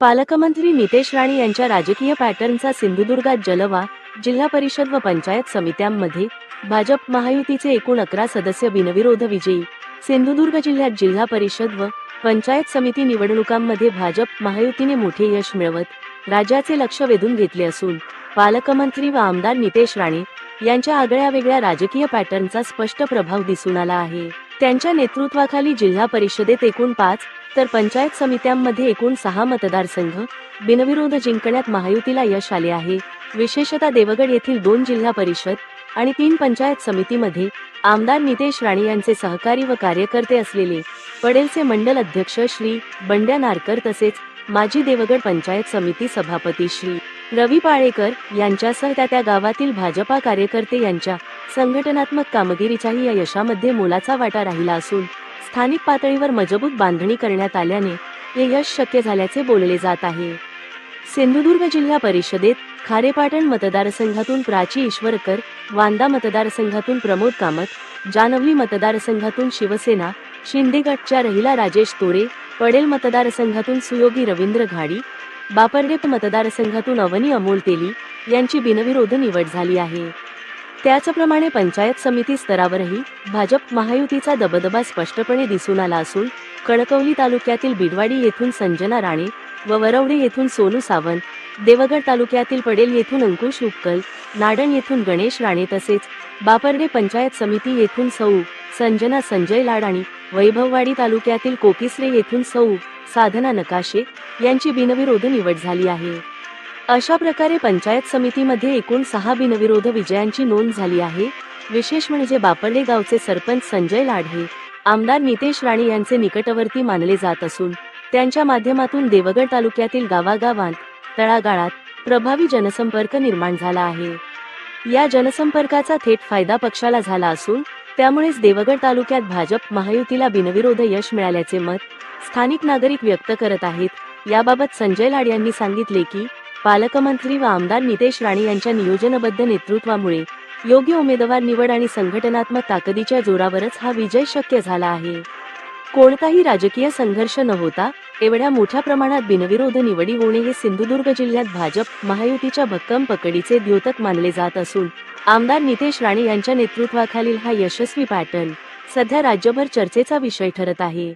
पालकमंत्री नितेश राणे यांच्या राजकीय पॅटर्नचा सिंधुदुर्गात जलवा जिल्हा परिषद व पंचायत समित्यांमध्ये भाजप महायुतीचे एकूण अकरा सदस्य बिनविरोध विजयी. सिंधुदुर्ग जिल्ह्यात जिल्हा परिषद व पंचायत समिती निवडणुकांमध्ये भाजप महायुतीने मोठे यश मिळवत राज्याचे लक्ष वेधून घेतले असून पालकमंत्री व आमदार नितेश राणे यांच्या आगळ्या वेगळ्या राजकीय पॅटर्नचा स्पष्ट प्रभाव दिसून आला आहे. त्यांच्या नेतृत्वाखाली जिल्हा परिषदेत एकूण पाच तर पंचायत समित्यांमध्ये एकूण सहा मतदारसंघ. बिनविरोध जिंकण्यात महायुतीला यश आले आहे. विशेषतः देवगड येथील दोन जिल्हा परिषद आणि तीन पंचायत समितीमध्ये आमदार नितेश राणे यांचे सहकारी व कार्यकर्ते असलेले पडेलचे मंडल अध्यक्ष श्री बंड्या नारकर तसेच माजी देवगड पंचायत समिती सभापती श्री रवी पाळेकर यांच्यासह त्या त्या गावातील भाजपा कार्यकर्ते यांच्या संघटनात्मक कामगिरीच्याही या यशामध्ये मोलाचा वाटा राहिला असून स्थानिक पातळीवर मजबूत बांधणी करण्यात आल्याने हे यश शक्य झाल्याचे बोलले जात आहे. सिंधुदुर्ग जिल्हा परिषदेत खारेपाटण मतदारसंघातून प्राची ईश्वरकर वांदा मतदारसंघातून प्रमोद कामत जानवली मतदारसंघातून शिवसेना शिंदेगडच्या रहिला राजेश तोरे पडेल मतदारसंघातून सुयोगी रवींद्र घाडी बापर्डे मतदारसंघातून अवनी अमोल तेली यांची बिनविरोध निवड झाली आहे. त्याचप्रमाणे पंचायत समिती स्तरावरही भाजप महायुतीचा दबदबा स्पष्टपणे दिसून आला असून कणकवली तालुक्यातील बिडवाडी येथून संजना राणे व वरवडे येथून सोनू सावंत देवगड तालुक्यातील पडेल येथून अंकुश उपकल नाडण येथून गणेश राणे तसेच बापर्डे पंचायत समिती येथून सौ संजना संजय लाडाणी वैभववाडी तालुक्यातील कोकिसरे येथून सौ साधना नकाशे यांची बिनविरोध निवड झाली आहे. अशा प्रकारे पंचायत समितीमध्ये एकूण सहा बिनविरोध विजयांची नोंद झाली आहे. विशेष म्हणजे बापर्डे गावचे सरपंच संजय लाढे आमदार नितेश राणे यांचे निकटवर्ती मानले जात असून त्यांच्या माध्यमातून देवगड तालुक्यातील गावागावांत तळागाळात प्रभावी जनसंपर्क निर्माण झाला आहे. या जनसंपर्काचा थेट फायदा पक्षाला झाला असून त्यामुळेच देवगड तालुक्यात भाजप महायुतीला बिनविरोध यश मिळाल्याचे मत स्थानिक नागरिक व्यक्त करत आहेत. याबाबत संजय लाड यांनी सांगितले की पालकमंत्री व आमदार नितेश राणे यांच्या नियोजनबद्ध नेतृत्वामुळे योग्य उमेदवार निवड आणि संघटनात्मक ताकदीच्या जोरावरच हा विजय शक्य झाला आहे. कोणताही राजकीय संघर्ष न होता एवढ्या मोठ्या प्रमाणात बिनविरोध निवडी होणे हे सिंधुदुर्ग जिल्ह्यात भाजप महायुतीच्या भक्कम पकडीचे द्योतक मानले जात असून आमदार नितेश राणे यांच्या नेतृत्वाखालील हा यशस्वी पॅटर्न सध्या राज्यभर चर्चेचा विषय ठरत आहे.